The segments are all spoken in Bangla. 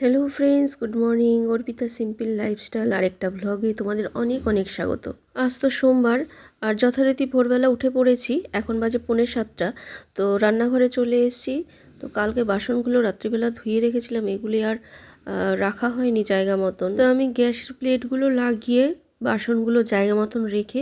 Hello friends good morning Arpita simple lifestyle আরেকটা ব্লগে তোমাদের অনেক অনেক স্বাগত। আজ তো সোমবার, আর যথারীতি ভোরবেলা উঠে পড়েছি, এখন বাজে পৌনে সাতটা। তো রান্নাঘরে চলে এসেছি, তো কালকে বাসনগুলো রাত্রিবেলা ধুয়ে রেখেছিলাম, এগুলি আর রাখা হয়নি জায়গা মতন। তো আমি গ্যাসের প্লেটগুলো লাগিয়ে বাসনগুলো জায়গা মতন রেখে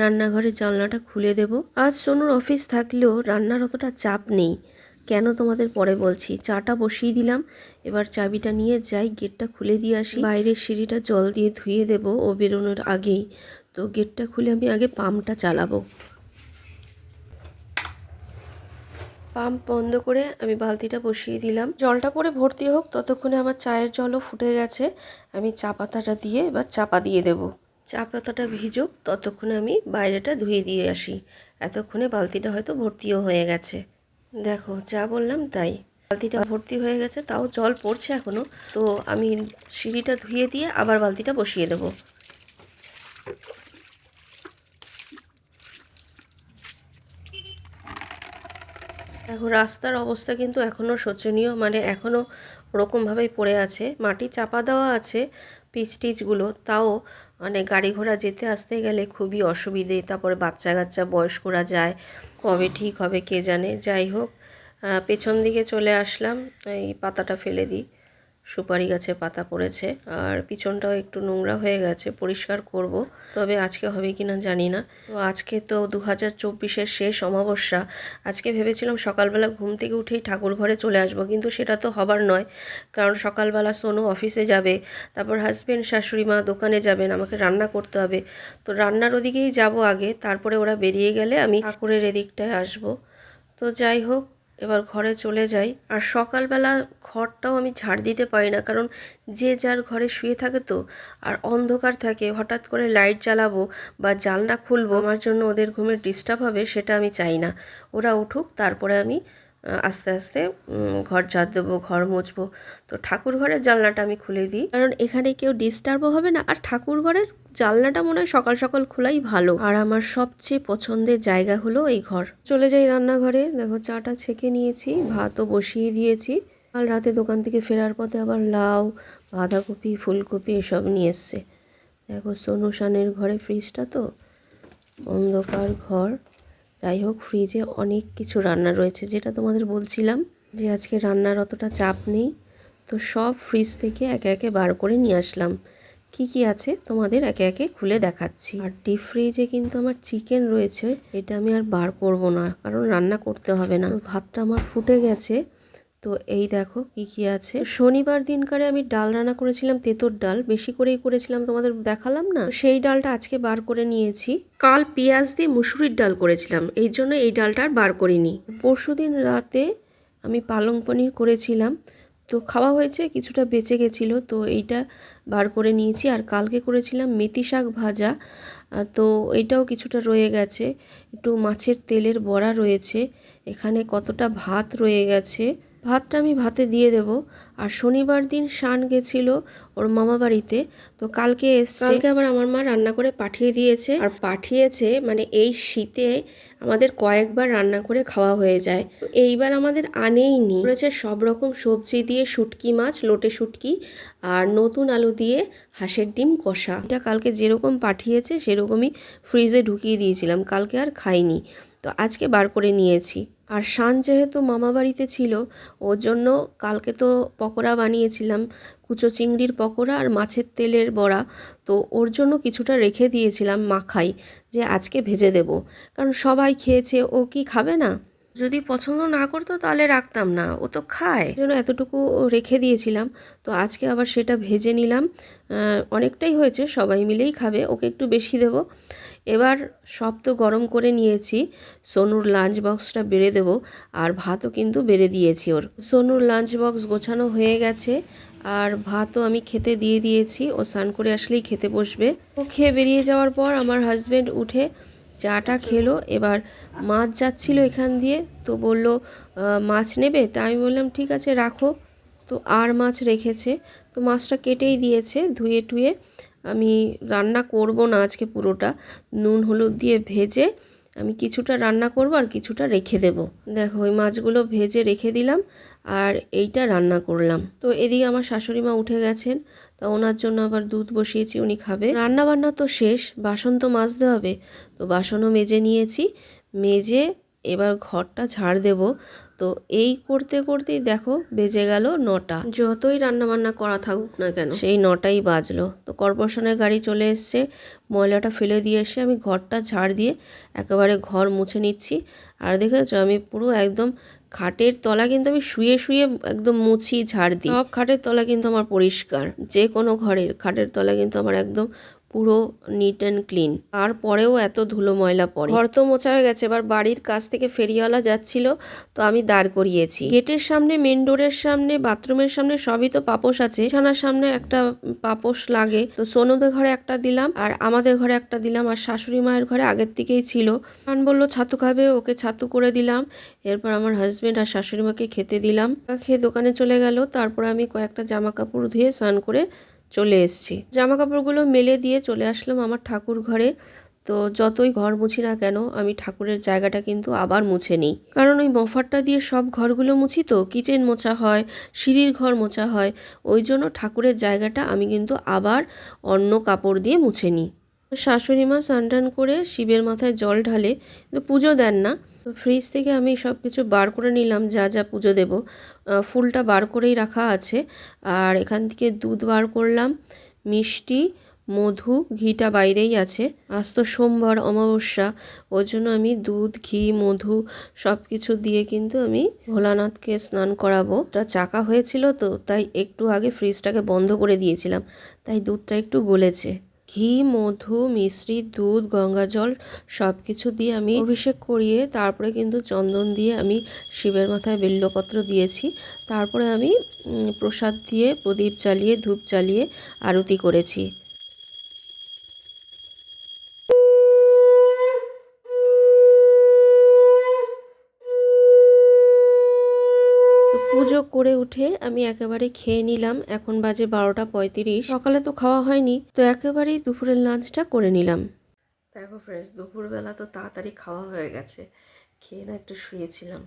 রান্নাঘরের জানলাটা খুলে দেব। আজ সোনুর অফিস থাকলেও রান্নার অতটা চাপ নেই। কেন তোমাদের পরে বলছি? চাটা বসিয়ে দিলাম। এবার চাবিটা নিয়ে যাই, গেটটা খুলে দিয়ে আসি। বাইরের সিঁড়িটা জল দিয়ে ধুয়ে দেব ও বেরোনোর আগেই। তো গেটটা খুলে আমি আগে পাম্পটা চালাবো। পাম্প বন্ধ করে আমি বালতিটা বসিয়ে দিলাম। জলটা পরে ভর্তি হোক, ততক্ষণে আমার চায়ের জলও ফুটে গেছে। আমি চা পাতাটা দিয়ে এবার চাপা দিয়ে দেব। চা পাতাটা ভিজুক, ততক্ষণে আমি বাইরেটা ধুয়ে দিয়ে আসি। এতক্ষণে বালতিটা হয়তো ভর্তিও হয়ে গেছে। দেখো, যা বললাম তাই। বালতিটা ভর্তি হয়ে গেছে, তাও জল পড়ছে এখনও। তো আমি সিঁড়িটা ধুয়ে দিয়ে আবার বালতিটা বসিয়ে দেবো। দেখো, রাস্তার অবস্থা কিন্তু এখনও শোচনীয় মানে এখনও ওরকমভাবেই পড়ে আছে। মাটি চাপা দেওয়া আছে পিচ টিচগুলো তাও মানে গাড়ি ঘোড়া যেতে আসতে গেলে খুবই অসুবিধে। তারপরে বাচ্চা কাচ্চা বয়স্করা যায়, কবে ঠিক হবে কে জানে? যাই হোক পেছন দিকে চলে আসলাম, এই পাতাটা ফেলে দিই। সুপারি গাছের পাতা পড়েছে আর পিছনটাও একটু নোংরা হয়ে গেছে, পরিষ্কার করব। তবে আজকে হবে কি না জানি না। তো আজকে তো দু হাজার চব্বিশের শেষ অমাবস্যা। আজকে ভেবেছিলাম সকালবেলা ঘুম থেকে উঠেই ঠাকুর ঘরে চলে আসব, কিন্তু সেটা তো হবার নয়। কারণ সকালবেলা সোনু অফিসে যাবে, তারপর হাজব্যান্ড শাশুড়ি মা দোকানে যাবেন, আমাকে রান্না করতে হবে। তো রান্নার ওদিকেই যাব আগে, তারপরে ওরা বেরিয়ে গেলে আমি ঠাকুরের এদিকটায় আসব। তো যাই হোক এবার ঘরে চলে যাই। আর সকালবেলা ঘরটাও আমি ঝাড় দিতে পারি না, কারণ যে যার ঘরে শুয়ে থাকে তো, আর অন্ধকার থাকে, হঠাৎ করে লাইট জ্বালাবো বা জানলা খুলবো, আমার জন্য ওদের ঘুমের ডিস্টার্ব হবে সেটা আমি চাই না। ওরা উঠুক, তারপরে আমি আস্তে আস্তে ঘর ঝাড় দেবো ঘর মুছবো। তো ঠাকুর ঘরের জানলাটা আমি খুলে দিই। কারণ এখানে কেউ ডিস্টার্বও হবে না। আর ঠাকুর ঘরের জানলাটা মনে হয় সকাল সকাল খোলাই ভালো। আর আমার সবচেয়ে পছন্দের জায়গা হলো এই ঘর। চলে যাই রান্নাঘরে। দেখো চাটা ছেঁকে নিয়েছি, ভাতও বসিয়ে দিয়েছি। কাল রাতে দোকান থেকে ফেরার পথে আবার লাউ, বাঁধাকপি, ফুলকপি এসব নিয়ে এসছে। দেখো সোনু শানের ঘরে ফ্রিজটা তো। অন্ধকার ঘর। যাই হোক ফ্রিজে অনেক কিছু রান্না রয়েছে। যেটা তোমাদের বলছিলাম যে আজকে রান্নার অতটা চাপ নেই, তো সব ফ্রিজ থেকে একে একে বার করে নিয়ে আসলাম। কি কি আছে তোমাদের একে একে খুলে দেখাচ্ছি। আর ডিপ ফ্রিজে কিন্তু আমার চিকেন রয়েছে, এটা আমি আর বার করব না, কারণ রান্না করতে হবে না। ভাতটা আমার ফুটে গেছে তো এই দেখো কি কি আছে। শনিবার দিনকারে আমি ডাল রান্না করেছিলাম, তেঁতোর ডাল। বেশি করেই করেছিলাম, তোমাদের দেখালাম না? সেই ডালটা আজকে বার করে নিয়েছি। কাল পেঁয়াজ দিয়ে মুসুরির ডাল করেছিলাম, এই জন্য এই ডালটা আর বার করিনি। পরশুদিন রাতে আমি পালং পনির করেছিলাম, তো খাওয়া হয়েছে, কিছুটা বেঁচে গেছিল, তো এইটা বার করে নিয়েছি। আর কালকে করেছিলাম মেথি শাক ভাজা তো এইটাও কিছুটা রয়ে গেছে। একটু মাছের তেলের বড়া রয়েছে, এখানে কতটা ভাত রয়ে গেছে। ভাতটা আমি ভাতে দিয়ে দেব। আর শনিবার দিন শান গেছিল ওর মামা বাড়িতে। তো কালকে এসছে। আবার আমার মা রান্না করে পাঠিয়ে দিয়েছে। আর পাঠিয়েছে মানে এই শীতে আমাদের কয়েকবার রান্না করে খাওয়া হয়ে যায়। এইবার আমাদের আনেই নি করেছে সব রকম সবজি দিয়ে শুটকি মাছ, লোটে শুটকি আর নতুন আলু দিয়ে হাঁসের ডিম কষা। এটা কালকে যেরকম পাঠিয়েছে সেরকমই ফ্রিজে ঢুকিয়ে দিয়েছিলাম। কালকে আর খাইনি। তো আজকে বার করে নিয়েছি। আর শান যেহেতু মামা বাড়িতে ছিল, ওর জন্য কালকে তো পকোড়া বানিয়েছিলাম, কুচো চিংড়ির পকোড়া আর মাছের তেলের বড়া। তো ওর জন্য কিছুটা রেখে দিয়েছিলাম মাখাই, যে আজকে ভেজে দেব। কারণ সবাই খেয়েছে, ও কি খাবে না? যদি পছন্দ না করতো তাহলে রাখতাম না, ও তো খায়। জন্য এতটুকু রেখে দিয়েছিলাম, তো আজকে আবার সেটা ভেজে নিলাম। অনেকটাই হয়েছে, সবাই মিলেই খাবে, ওকে একটু বেশি দেব। এবার সব তো গরম করে নিয়েছি। সোনুর লাঞ্চ বক্সটা বেড়ে দেব, আর ভাতও কিন্তু বেড়ে দিয়েছি ওর। সোনুর লাঞ্চ বক্স গোছানো হয়ে গেছে, আর ভাতও আমি খেতে দিয়ে দিয়েছি। ও স্নান করে আসলেই খেতে বসবে। ও খেয়ে বেরিয়ে যাওয়ার পর আমার হাজব্যান্ড উঠে চাটা খেলো। এবার মাছ যাচ্ছিল এখান দিয়ে, তো বলল মাছ নেবে? তা আমি বললাম, ঠিক আছে, রাখো। তো আর মাছ রেখেছে। তো মাছটা কেটেই দিয়েছে, ধুয়ে টুয়ে। আমি রান্না করব না আজকে পুরোটা। নুন, হলুদ দিয়ে ভেজে আমি কিছুটা রান্না করব আর কিছুটা রেখে দেব। দেখো, ওই মাছগুলো ভেজে রেখে দিলাম আর এইটা রান্না করলাম। তো এদিকে আমার শাশুড়ি মা উঠে গেছেন, তা ওনার জন্য আবার দুধ বসিয়েছি, উনি খাবে। রান্না বান্না তো শেষ, বাসন তো মাজতে হবে। তো বাসনও মেজে নিয়েছি। মেজে এবার ঘরটা ঝাড় দেব। তো এই করতে করতেই দেখো বেজে গেল নটা। যতই রান্না বান্না করা থাকুক না কেন। সেই নটাই বাজলো। তো কর্পোরেশনের গাড়ি চলে এসছে। ময়লাটা ফেলে দিয়ে এসে আমি ঘরটা ঝাড় দিয়ে একেবারে ঘর মুছে নিচ্ছি। আর দেখেছ আমি পুরো একদম খাটের তলা কিন্তু আমি শুয়ে শুয়ে একদম মুছি ঝাড় দিই। সব খাটের তলা কিন্তু আমার পরিষ্কার। যে কোনো ঘরের খাটের তলা কিন্তু আমার একদম পুরো নিট অ্যান্ড ক্লিন তারপরেও এত ধুলো ময়লা পড়ে। ঘর তো মোছা হয়ে গেছে, এবার বাড়ির কাছ থেকে ফেরিওয়ালা যাচ্ছিল, তো আমি দাঁড় করিয়েছি। গেটের সামনে মেন ডোরের সামনে বাথরুমের সামনে সবই তো পাপোশ আছে। বিছানার সামনে একটা পাপোশ লাগে, তো সোনুদের ঘরে একটা দিলাম, আর আমাদের ঘরে একটা দিলাম, আর শাশুড়ি মায়ের ঘরে আগের থেকেই ছিল। কারণ বলল, ছাতু খাবে, ওকে ছাতু করে দিলাম। এরপর আমার হাজব্যান্ড আর শাশুড়ি মাকে খেতে দিলাম। খেয়ে দোকানে চলে গেল, তারপর আমি কয়েকটা জামা কাপড় ধুয়ে স্নান করে চলে এসছি। জামা কাপড়গুলো মেলে দিয়ে চলে আসলাম আমার ঠাকুর ঘরে। তো যতই ঘর মুছি না কেন, আমি ঠাকুরের জায়গাটা কিন্তু আবার মুছে নিই। কারণ ওই মফারটা দিয়ে সব ঘরগুলো মুছি তো, কিচেন মোছা হয়, সিঁড়ির ঘর মোছা হয়, ওই জন্য ঠাকুরের জায়গাটা আমি কিন্তু আবার অন্য কাপড় দিয়ে মুছে নিই। শাশুড়ি মা স্নান টান করে শিবের মাথায় জল ঢালে কিন্তু পুজো দেন না। তো ফ্রিজ থেকে আমি সব কিছু বার করে নিলাম, যা যা পুজো দেব। ফুলটা বার করেই রাখা আছে। আর এখান থেকে দুধ বার করলাম, মিষ্টি, মধু, ঘিটা বাইরেই আছে। আজ তো সোমবার, অমাবস্যা ওই জন্য আমি দুধ, ঘি, মধু সব কিছু দিয়ে কিন্তু আমি ভোলানাথকে স্নান করাবো। ওটা চাকা হয়েছিল তো, তাই একটু আগে ফ্রিজটাকে বন্ধ করে দিয়েছিলাম, তাই দুধটা একটু গলেছে। ঘি, মধু, মিশ্রি, দুধ গঙ্গা জল সব কিছু দিয়ে আমি অভিষেক করিয়ে তারপরে কিন্তু চন্দন দিয়ে আমি শিবের মাথায় বেল্লপত্র দিয়েছি। তারপরে আমি প্রসাদ দিয়ে প্রদীপ জ্বালিয়ে, ধূপ জ্বালিয়ে আরতি করেছি। পুজো করে উঠে আমি একেবারে খেয়ে নিলাম। এখন বাজে বারোটা পঁয়ত্রিশ। সকালে তো খাওয়া হয়নি, তো একেবারেই দুপুরের লাঞ্চটা করে নিলাম। দেখো ফ্রেন্ডস দুপুরবেলা তো তাড়াতাড়ি খাওয়া হয়ে গেছে। খেয়ে না একটু শুয়েছিলাম।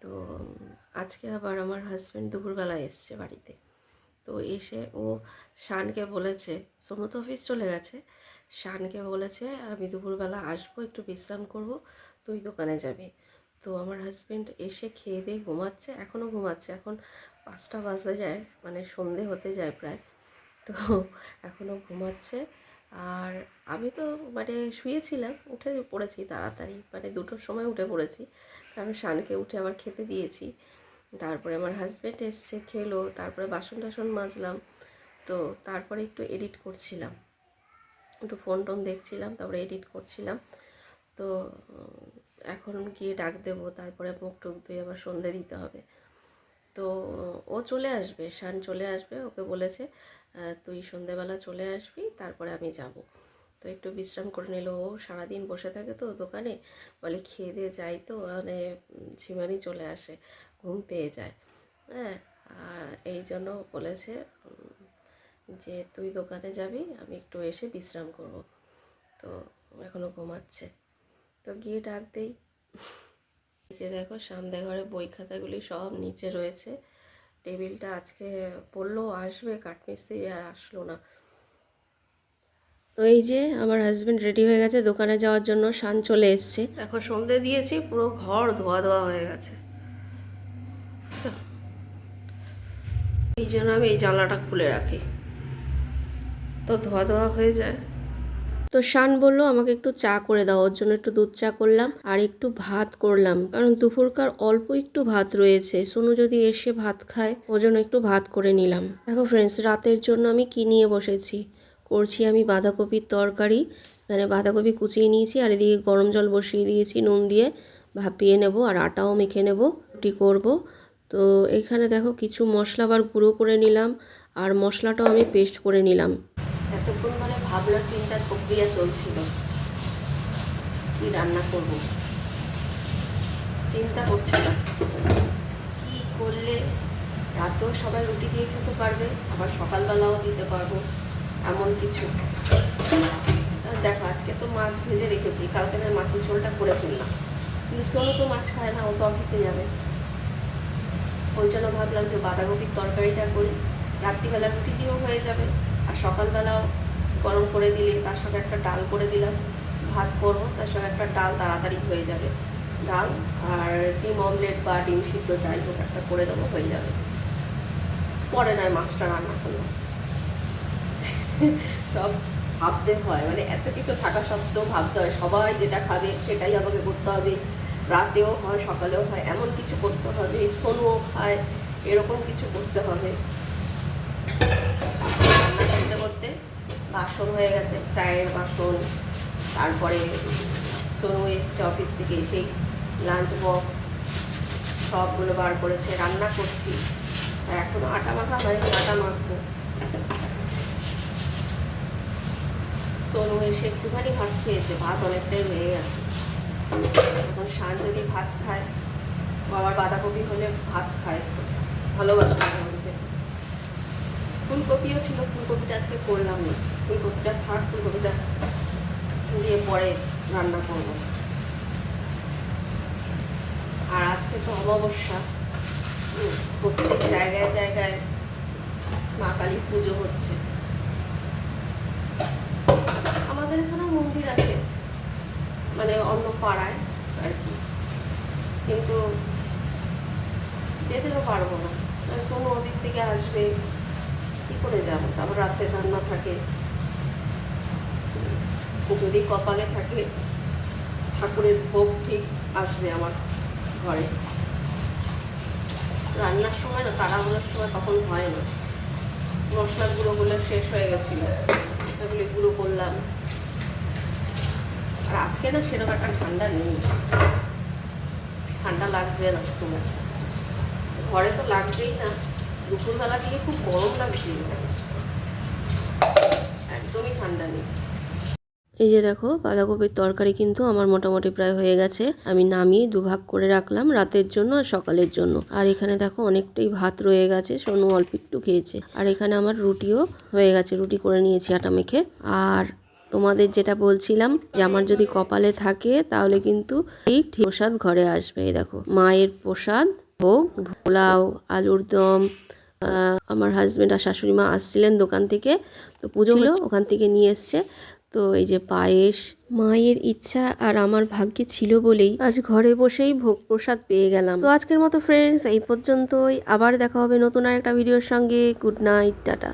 তো, আজকে আবার আমার হাজব্যান্ড দুপুরবেলা এসছে বাড়িতে। তো এসে ও শানকে বলেছে, সোনু অফিস চলে গেছে। শানকে বলেছে, আমি দুপুরবেলা আসব, একটু বিশ্রাম করব, তুই দোকানে যাবি। তো আমার হাজব্যান্ড এসে খেয়ে দিয়ে ঘুমাচ্ছে এখনও ঘুমাচ্ছে। এখন পাঁচটা বাজতে যায় মানে সন্ধে হতে যায় প্রায়। তো এখনও ঘুমাচ্ছে। আর আমি তো মানে শুয়েছিলাম, উঠে পড়েছি তাড়াতাড়ি। মানে দুটোর সময় উঠে পড়েছি, কারণ শানকে উঠে আবার খেতে দিয়েছি। তারপরে আমার হাজব্যান্ড এসছে, খেলো, তারপরে বাসন টাসন মাজলাম। তো তারপরে একটু এডিট করছিলাম। একটু ফোন টোন দেখছিলাম, তারপরে এডিট করছিলাম। তো এখন গিয়ে ডাক দেবো, তারপরে মুখ টুক ধুয়ে আবার সন্ধে দিতে হবে। তো ও চলে আসবে, শান চলে আসবে, ওকে বলেছে তুই সন্ধেবেলা চলে আসবি, তারপরে আমি যাব। তো একটু বিশ্রাম করে নিল ও, সারাদিন বসে থাকে তো দোকানে, বলে খেয়ে দিয়ে যাই তো মানে ঝিমানি চলে আসে, ঘুম পেয়ে যায়। হ্যাঁ এই জন্য বলেছে যে তুই দোকানে যাবি, আমি একটু এসে বিশ্রাম করব। তো এখনও ঘুমাচ্ছে। তো গিয়ে ডাক দেই। যে দেখো, সামনে ঘরে বই খাতাগুলি সব নিচে রয়েছে। টেবিলটা আজকে পড়ল, আসবে কাঠমিস্ত্রি আর আসলো না। তো এই যে আমার হাজবেন্ড রেডি হয়ে গেছে, দোকানে যাওয়ার জন্য শান চলে এসছে। এখন সন্ধে দিয়েছি, পুরো ঘর ধোয়া ধোয়া হয়ে গেছে। এই জন্য আমি এই জানলাটা খুলে রাখি। তো ধোয়া ধোয়া হয়ে যায়। তো শান বলল, আমাকে একটু চা করে দাও, ওর জন্য একটু দুধ চা করলাম আর একটু ভাত করলাম। কারণ দুপুরকার অল্প একটু ভাত রয়েছে। সোনু যদি এসে ভাত খায়, ওর জন্য একটু ভাত করে নিলাম। দেখো ফ্রেন্ডস রাতের জন্য আমি কি নিয়ে বসেছি? করছি আমি বাঁধাকপির তরকারি, এখানে বাঁধাকপি কুচিয়ে নিয়েছি আর এদিকে গরম জল বসিয়ে দিয়েছি, নুন দিয়ে ভাপিয়ে নেব আর আটাও মেখে নেব, রুটি করব। তো এখানে দেখো কিছু মশলা আবার গুঁড়ো করে নিলাম আর মশলাটাও আমি পেস্ট করে নিলাম। ভাবনা চিন্তার প্রক্রিয়া চলছিল। কি রান্না করব? চিন্তা করছিলাম কি করলে রাতেও সবাই রুটি দিয়ে খেতে পারবে, আবার সকালবেলাও দিতে পারব, এমন কিছু। দেখো, আজকে তো মাছ ভেজে রেখেছি, কালকে আমি মাছের ঝোলটা করে ফেললাম। কিন্তু সোনু তো মাছ খায় না, ও তো অফিসে যাবে। ওই জন্য ভাবলাম যে বাঁধাকপির তরকারিটা করি। রাত্রিবেলা রুটি দিয়েও হয়ে যাবে, আর সকালবেলাও গরম করে দিলে, তার সঙ্গে একটা ডাল করে দিলাম। ভাত করব, তার সঙ্গে একটা ডাল তাড়াতাড়ি হয়ে যাবে। ডাল আর ডিম অমলেট বা ডিম সিদ্ধ যাই হোক একটা করে দেবো, হয়ে যাবে। পরে নয়, মাছটা রান্না করলাম সব ভাবতে হয় মানে এত কিছু থাকা সত্ত্বেও ভাবতে হয়, সবাই যেটা খাবে সেটাই আমাকে করতে হবে। রাতেও হয়, সকালেও হয়, এমন কিছু করতে হবে, সোনুও খায়, এরকম কিছু করতে হবে রান্না করতে করতে বাসন হয়ে গেছে, চায়ের বাসন, তারপরে সোনু এসছে অফিস থেকে এসেই লাঞ্চ বক্স সবগুলো বার করেছে, রান্না করছি। এখনও আটা মাখা হয়নি, আটা মাখবো। সোনু এসে একটুখানি ভাত খেয়েছে, ভাত অনেকটাই হয়ে গেছে। এখন শান যদি ভাত খায় বাবার বাঁধাকপি হলে ভাত খায়, ভালোবাসে ফুলকপিও ছিল, ফুলকপিটা আজকে করলাম না। ফুলকপিটা থাক ফুলকপিটা দিয়ে পরে রান্না করব। আর আজকে তো অমাবস্যা প্রত্যেক জায়গায় জায়গায় মা কালীর পুজো হচ্ছে। আমাদের এখানেও মন্দির আছে মানে অন্য পাড়ায় আর কি। কিন্তু যেতে তো পারব না। সোনু অফিস থেকে আসবে, কি করে যাব? তারপর রাতে রান্না থাকে। যদি কপালে থাকে, ঠাকুরের ভোগ ঠিক আসবে আমার ঘরে। রান্নার সময় না তাড়াহুড়োর সময় তখন হয় না। মশলা গুঁড়োগুলো শেষ হয়ে গেছিল। এগুলি গুঁড়ো করলাম। আর আজকে না সেরকম একটা ঠান্ডা নেই। ঠান্ডা লাগছে না খুব। ঘরে তো লাগবেই না। দুপুরবেলা দিকে খুব গরম লাগছে। একদমই ঠান্ডা নেই। এই যে দেখো বাঁধাকপির তরকারি কিন্তু আমার মোটামুটি প্রায় হয়ে গেছে। আমি নামিয়ে দুভাগ করে রাখলাম রাতের জন্য আর সকালের জন্য। আর এখানে দেখো অনেকটাই ভাত রয়ে গেছে সোনু অল্প একটু খেয়েছে। আর এখানে আমার রুটিও হয়ে গেছে রুটি করে নিয়েছি আটা মেখে। আর তোমাদের যেটা বলছিলাম যে আমার যদি কপালে থাকে তাহলে কিন্তু ঠিক ঠিক প্রসাদ ঘরে আসবে। এই দেখো মায়ের প্রসাদ ভোগ পোলাও আলুর দম আমার হাজব্যান্ড আর শাশুড়ি মা আসছিলেন দোকান থেকে। তো পুজো হলো ওখান থেকে নিয়ে এসছে। তো এই যে পায়েস, মায়ের ইচ্ছা আর আমার ভাগ্যে ছিল বলেই আজ ঘরে বসেই ভোগ প্রসাদ পেয়ে গেলাম। তো আজকের মতো ফ্রেন্ডস এই পর্যন্তই। আবার দেখা হবে নতুন আর একটা ভিডিওর সঙ্গে। Good night tata.